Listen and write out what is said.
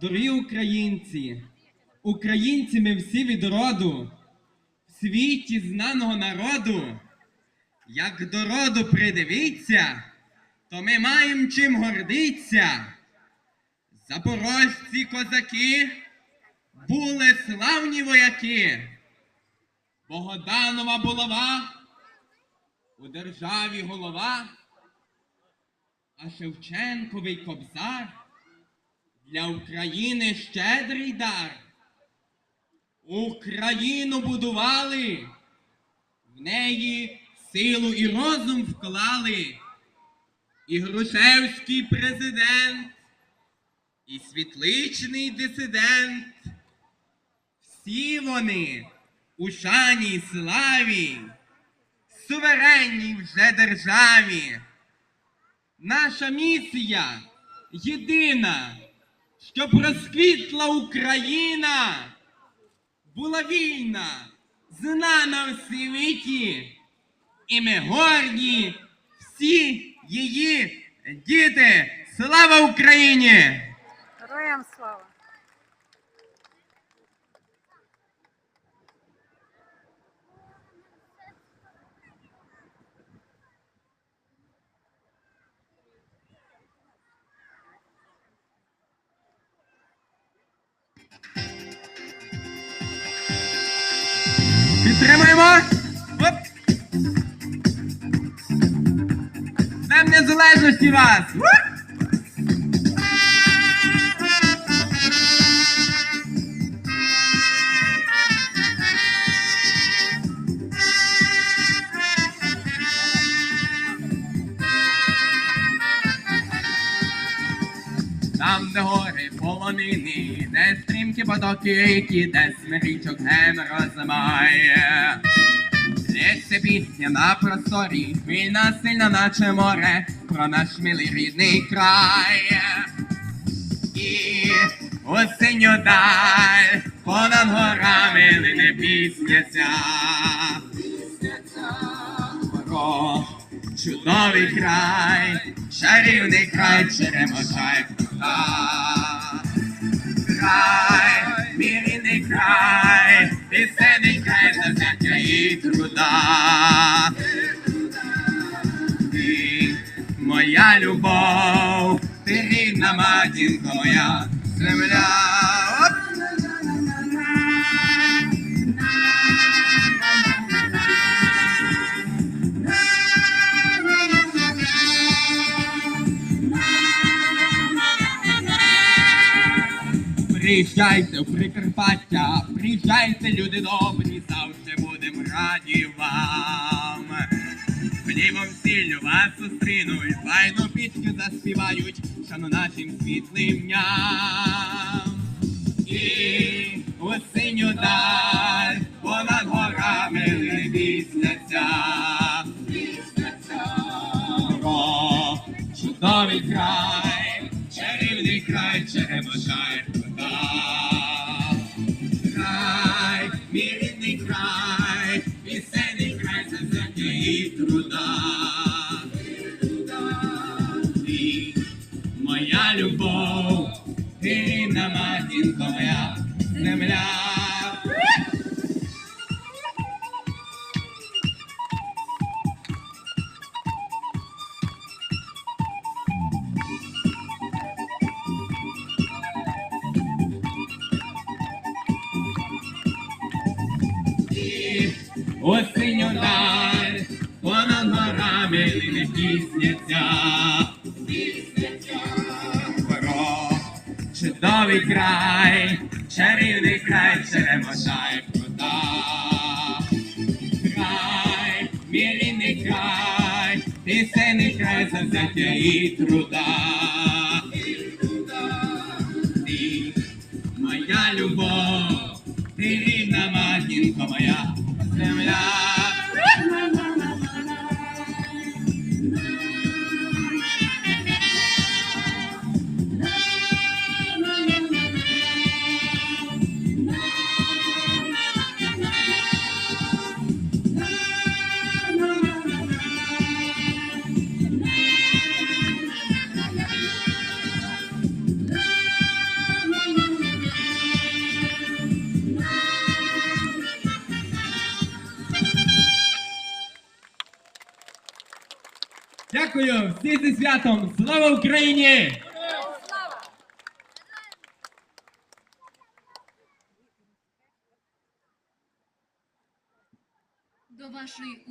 Дорогі українці, українці ми всі від роду, в світі знаного народу. Як до роду придивіться, то ми маємо чим гордиться. Запорожці козаки були славні вояки. Богданова булава, у державі голова, а Шевченковий кобзар для України щедрий дар. Україну будували, в неї силу і розум вклали. І Грушевський президент, і світличний дисидент. Всі вони у шані славі, суверенній вже державі. Наша місія єдина, щоб розквітла Україна, була вільна, знана в світі, і ми горді всі її діти. Слава Україні! Героям слава! Підтримуємо! Оп! Нам Незалежності вас! Там, де гори полонини, де стрімкі потоки ріки, де смирічок ген розмає. Лється пісня на просторі, хвильна сильна, наче море, про наш милий рідний край. І осінню даль понад горами лине пісня ця. Про чудовий край, чарівний край, черемоша й крута. Край, мій рідний край, пісенний край завзяття і труда. Ти моя любов, ти рідна матінко моя земля. Приїжджайте в Прикарпаття, приїжджайте, люди добрі, завжди будемо раді вам. Хлібом сіллю вас зустрінуть, файну пісню заспівають, шану нашим світлим дням. І у синю даль понад горами ця. Чудовий край, чарівний край, черемоша і труда. Ти моя любов, рідна матінко моя земля. Даль, понад пісня ця. Про чудовий край, чарівний край, черемоша й вода. Край, мій край, пісенний край, завзяття і труда. Ти моя любов, ти рідна матінко моя земля. Дякую! Всі зі святом! Слава Україні! До вашої